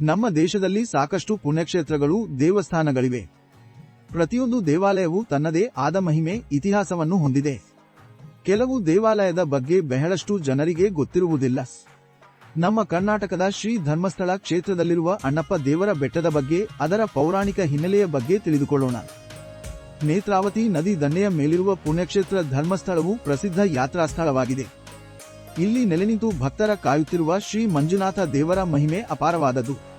ನಮ್ಮ ದೇಶದಲ್ಲಿ ಸಾಕಷ್ಟು ಪುಣ್ಯಕ್ಷೇತ್ರಗಳು, ದೇವಸ್ಥಾನಗಳಿವೆ. ಪ್ರತಿಯೊಂದು ದೇವಾಲಯವು ತನ್ನದೇ ಆದ ಮಹಿಮೆ, ಇತಿಹಾಸವನ್ನು ಹೊಂದಿದೆ. ಕೆಲವು ದೇವಾಲಯದ ಬಗ್ಗೆ ಬಹಳಷ್ಟು ಜನರಿಗೆ ಗೊತ್ತಿರುವುದಿಲ್ಲ. ನಮ್ಮ ಕರ್ನಾಟಕದ ಶ್ರೀ ಧರ್ಮಸ್ಥಳ ಕ್ಷೇತ್ರದಲ್ಲಿರುವ ಅಣ್ಣಪ್ಪ ದೇವರ ಬೆಟ್ಟದ ಬಗ್ಗೆ, ಅದರ ಪೌರಾಣಿಕ ಹಿನ್ನೆಲೆಯ ಬಗ್ಗೆ ತಿಳಿದುಕೊಳ್ಳೋಣ. ನೇತ್ರಾವತಿ ನದಿ ದಂಡೆಯ ಮೇಲಿರುವ ಪುಣ್ಯಕ್ಷೇತ್ರ ಧರ್ಮಸ್ಥಳವು ಪ್ರಸಿದ್ಧ ಯಾತ್ರಾ ಸ್ಥಳವಾಗಿದೆ ಇಲ್ಲಿ ನೆಲೆನಿಂತು ಭಕ್ತರ ಕಾಯುತ್ತಿರುವ ಶ್ರೀ ಮಂಜುನಾಥ ದೇವರ ಮಹಿಮೆ ಅಪಾರವಾದದ್ದು.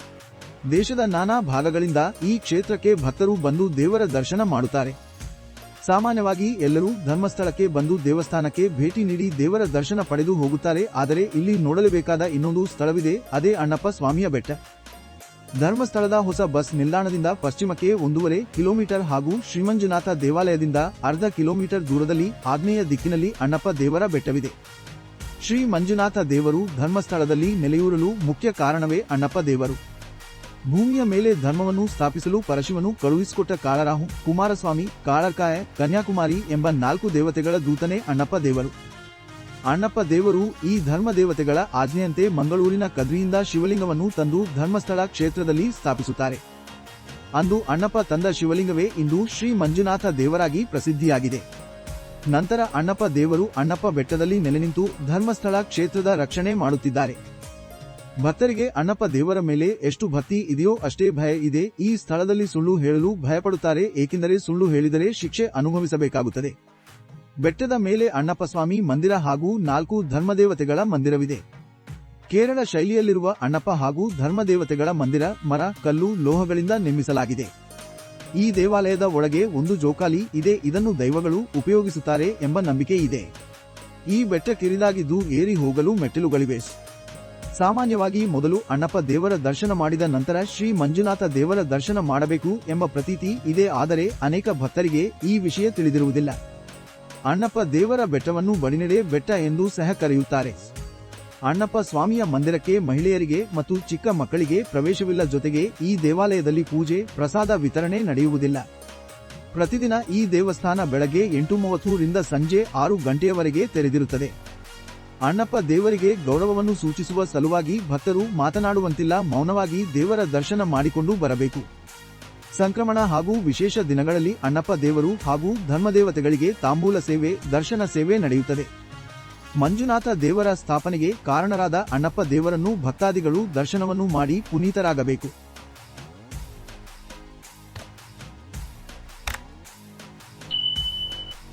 ದೇಶದ ನಾನಾ ಭಾಗಗಳಿಂದ ಈ ಕ್ಷೇತ್ರಕ್ಕೆ ಭಕ್ತರು ಬಂದು ದೇವರ ದರ್ಶನ ಮಾಡುತ್ತಾರೆ. ಸಾಮಾನ್ಯವಾಗಿ ಎಲ್ಲರೂ ಧರ್ಮಸ್ಥಳಕ್ಕೆ ಬಂದು ದೇವಸ್ಥಾನಕ್ಕೆ ಭೇಟಿ ನೀಡಿ ದೇವರ ದರ್ಶನ ಪಡೆದು ಹೋಗುತ್ತಾರೆ. ಆದರೆ ಇಲ್ಲಿ ನೋಡಲೇಬೇಕಾದ ಇನ್ನೊಂದು ಸ್ಥಳವಿದೆ, ಅದೇ ಅಣ್ಣಪ್ಪ ಸ್ವಾಮಿಯ ಬೆಟ್ಟ. ಧರ್ಮಸ್ಥಳದ ಹೊಸ ಬಸ್ ನಿಲ್ದಾಣದಿಂದ ಪಶ್ಚಿಮಕ್ಕೆ ಒಂದೂವರೆ ಕಿಲೋಮೀಟರ್ ಹಾಗೂ ಶ್ರೀಮಂಜುನಾಥ ದೇವಾಲಯದಿಂದ ಅರ್ಧ ಕಿಲೋಮೀಟರ್ ದೂರದಲ್ಲಿ ಆಗ್ನೇಯ ದಿಕ್ಕಿನಲ್ಲಿ ಅಣ್ಣಪ್ಪ ದೇವರ ಬೆಟ್ಟವಿದೆ. ಶ್ರೀ ಮಂಜುನಾಥ ದೇವರು ಧರ್ಮಸ್ಥಳದಲ್ಲಿ ನೆಲೆಯೂರಲು ಮುಖ್ಯ ಕಾರಣವೇ ಅಣ್ಣಪ್ಪ ದೇವರು. ಭೂಮಿಯ ಮೇಲೆ ಧರ್ಮವನ್ನು ಸ್ಥಾಪಿಸಲು ಪರಶಿವನು ಕಳುಹಿಸಿಕೊಟ್ಟ ಕಾಳರಾಹು, ಕುಮಾರಸ್ವಾಮಿ, ಕಾಳಕಾಯ, ಕನ್ಯಾಕುಮಾರಿ ಎಂಬ ನಾಲ್ಕು ದೇವತೆಗಳ ದೂತನೇ ಅಣ್ಣಪ್ಪ ದೇವರು. ಅಣ್ಣಪ್ಪ ದೇವರು ಈ ಧರ್ಮ ದೇವತೆಗಳ ಆಜ್ಞೆಯಂತೆ ಮಂಗಳೂರಿನ ಕದ್ರಿಯಿಂದ ಶಿವಲಿಂಗವನ್ನು ತಂದು ಧರ್ಮಸ್ಥಳ ಕ್ಷೇತ್ರದಲ್ಲಿ ಸ್ಥಾಪಿಸುತ್ತಾರೆ. ಅಂದು ಅಣ್ಣಪ್ಪ ತಂದ ಶಿವಲಿಂಗವೇ ಇಂದು ಶ್ರೀ ಮಂಜುನಾಥ ದೇವರಾಗಿ ಪ್ರಸಿದ್ಧಿಯಾಗಿದೆ. ನಂತರ ಅಣ್ಣಪ್ಪ ದೇವರು ಅಣ್ಣಪ್ಪ ಬೆಟ್ಟದಲ್ಲಿ ನೆಲೆನಿಂತು ಧರ್ಮಸ್ಥಳ ಕ್ಷೇತ್ರದ ರಕ್ಷಣೆ ಮಾಡುತ್ತಿದ್ದಾರೆ. ಭಕ್ತರಿಗೆ ಅಣ್ಣಪ್ಪ ದೇವರ ಮೇಲೆ ಎಷ್ಟು ಭಕ್ತಿ ಇದೆಯೋ ಅಷ್ಟೇ ಭಯ ಇದೆ. ಈ ಸ್ಥಳದಲ್ಲಿ ಸುಳ್ಳು ಹೇಳಲು ಭಯಪಡುತ್ತಾರೆ, ಏಕೆಂದರೆ ಸುಳ್ಳು ಹೇಳಿದರೆ ಶಿಕ್ಷೆ ಅನುಭವಿಸಬೇಕಾಗುತ್ತದೆ. ಬೆಟ್ಟದ ಮೇಲೆ ಅಣ್ಣಪ್ಪ ಸ್ವಾಮಿ ಮಂದಿರ ಹಾಗೂ ನಾಲ್ಕು ಧರ್ಮದೇವತೆಗಳ ಮಂದಿರವಿದೆ. ಕೇರಳ ಶೈಲಿಯಲ್ಲಿರುವ ಅಣ್ಣಪ್ಪ ಹಾಗೂ ಧರ್ಮದೇವತೆಗಳ ಮಂದಿರ, ಮರ, ಕಲ್ಲು, ಲೋಹಗಳಿಂದ ನಿರ್ಮಿಸಲಾಗಿದೆ. ಈ ದೇವಾಲಯದ ಒಳಗೆ ಒಂದು ಜೋಕಾಲಿ ಇದೆ, ಇದನ್ನು ದೈವಗಳು ಉಪಯೋಗಿಸುತ್ತಾರೆ ಎಂಬ ನಂಬಿಕೆ ಇದೆ. ಈ ಬೆಟ್ಟ ಕಿರಿದಾಗಿದ್ದು ಏರಿ ಹೋಗಲು ಮೆಟ್ಟಿಲುಗಳಿವೆ. ಸಾಮಾನ್ಯವಾಗಿ ಮೊದಲು ಅಣ್ಣಪ್ಪ ದೇವರ ದರ್ಶನ ಮಾಡಿದ ನಂತರ ಶ್ರೀ ಮಂಜುನಾಥ ದೇವರ ದರ್ಶನ ಮಾಡಬೇಕು ಎಂಬ ಪ್ರತೀತಿ ಇದೆ. ಆದರೆ ಅನೇಕ ಭಕ್ತರಿಗೆ ಈ ವಿಷಯ ತಿಳಿದಿರುವುದಿಲ್ಲ. ಅಣ್ಣಪ್ಪ ದೇವರ ಬೆಟ್ಟವನ್ನು ಬಡಿನೆಡೆ ಬೆಟ್ಟ ಎಂದು ಸಹ ಕರೆಯುತ್ತಾರೆ. ಅಣ್ಣಪ್ಪ ಸ್ವಾಮಿಯ ಮಂದಿರಕ್ಕೆ ಮಹಿಳೆಯರಿಗೆ ಮತ್ತು ಚಿಕ್ಕ ಮಕ್ಕಳಿಗೆ ಪ್ರವೇಶವಿಲ್ಲ ಜೊತೆಗೆ ಈ ದೇವಾಲಯದಲ್ಲಿ ಪೂಜೆ, ಪ್ರಸಾದ ವಿತರಣೆ ನಡೆಯುವುದಿಲ್ಲ. ಪ್ರತಿದಿನ ಈ ದೇವಸ್ಥಾನ ಬೆಳಗ್ಗೆ ಎಂಟು ಮೂವತ್ತರಿಂದ ಸಂಜೆ ಆರು ಗಂಟೆಯವರೆಗೆ ತೆರೆದಿರುತ್ತದೆ. ಅಣ್ಣಪ್ಪ ದೇವರಿಗೆ ಗೌರವವನ್ನು ಸೂಚಿಸುವ ಸಲುವಾಗಿ ಭಕ್ತರು ಮಾತನಾಡುವಂತಿಲ್ಲ, ಮೌನವಾಗಿ ದೇವರ ದರ್ಶನ ಮಾಡಿಕೊಂಡು ಬರಬೇಕು. ಸಂಕ್ರಮಣ ಹಾಗೂ ವಿಶೇಷ ದಿನಗಳಲ್ಲಿ ಅಣ್ಣಪ್ಪ ದೇವರು ಹಾಗೂ ಧರ್ಮದೇವತೆಗಳಿಗೆ ತಾಂಬೂಲ ಸೇವೆ, ದರ್ಶನ ಸೇವೆ ನಡೆಯುತ್ತದೆ. ಮಂಜುನಾಥ ದೇವರ ಸ್ಥಾಪನೆಗೆ ಕಾರಣರಾದ ಅಣ್ಣಪ್ಪ ದೇವರನ್ನು ಭಕ್ತಾದಿಗಳು ದರ್ಶನವನ್ನು ಮಾಡಿ ಪುನೀತರಾಗಬೇಕು.